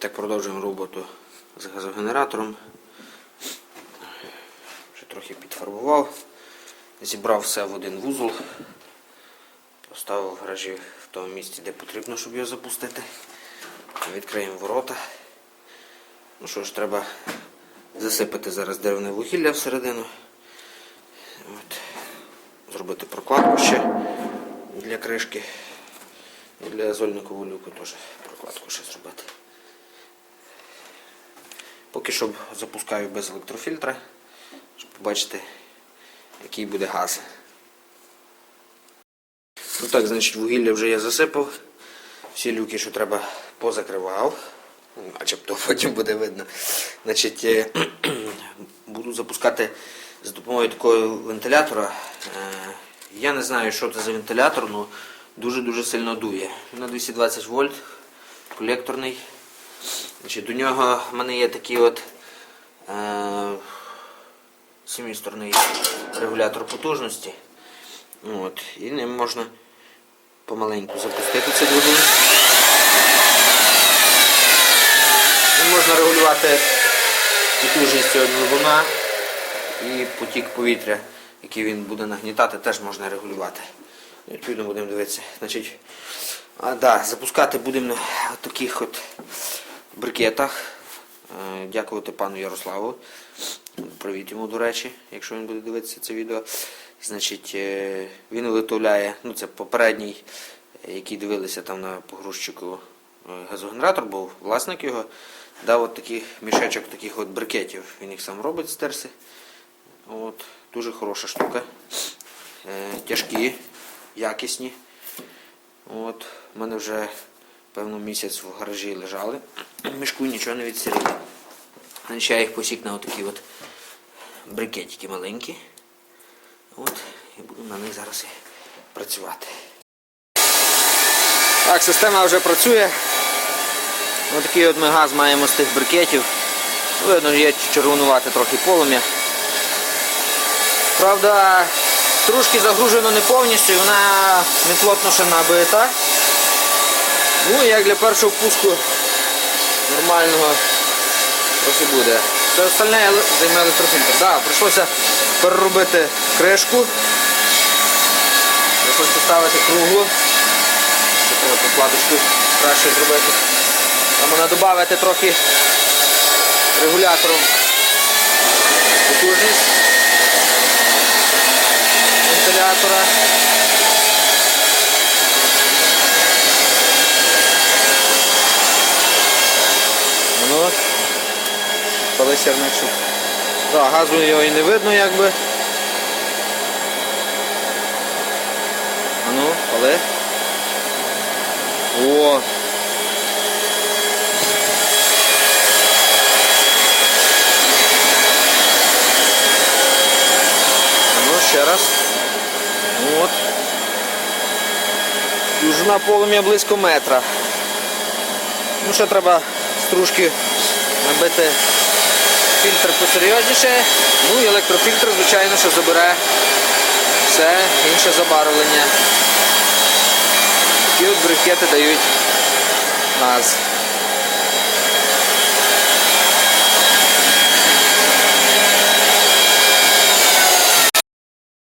Так продовжуємо роботу з газогенератором. Вже трохи підфарбував. Зібрав все в один вузол. Поставив в гаражі в тому місці, де потрібно, щоб його запустити. Відкриємо ворота. Ну що ж, треба засипати зараз деревне вугілля всередину. От. Зробити прокладку ще для кришки. І для зольникового люку теж прокладку ще зробити. Поки що запускаю без електрофільтра, щоб побачити, який буде газ. Ну так, значить, вугілля вже я засипав. Всі люки, що треба, позакривав. Ну, Начебто потім буде видно. Значить, е, буду запускати з допомогою такого вентилятора. Е, Я не знаю, що це за вентилятор, але дуже-дуже сильно дує. На 220 вольт, колекторний. Значить, до нього в мене є такий от е, семисторний регулятор потужності. От, і ним можна помаленьку запустити цей двигун. І можна регулювати потужність цього двигуна і потік повітря, який він буде нагнітати, теж можна регулювати. Відповідно будемо дивитися. Значить, а, да, запускати будемо на таких от брикетах. Е, Дякувати пану Ярославу. Привіт йому, до речі, якщо він буде дивитися це відео. Значить, е, він виготовляє, ну це попередній, е, який дивилися там на погрузчику газогенератор, був власник його, дав от таких мішечок таких от брикетів. Він їх сам робить з терси. От, дуже хороша штука. Тяжкі, якісні. От, у мене вже певно місяць в гаражі лежали. В мішку нічого не відсіріло. Значить, я їх посік на отакі от брикетики маленькі. От, і буду на них зараз працювати. Так, система вже працює. Ось такий от ми газ маємо з тих брикетів. Видно, є червонувати трохи полум'я. Правда, трошки загружено не повністю, вона не плотно ще набита. Ну, як для першого впуску нормального трохи буде. Все остальне займе електрофільтр. Так, да, прийшлося переробити кришку. Прийшлося поставити круглу. Ще треба прокладочку краще зробити. Там вона додати трохи регулятором потужність вентилятора. Ну, пали сірничок. Да, газу його і не видно якби. А ну, пали. О! Ну, ще раз. От. Довжина полум'я близько метра. Ну, ще треба стружки набити фільтр посерйозніше. Ну і електрофільтр, звичайно, що забере все інше забарвлення. Такі от брикети дають газ.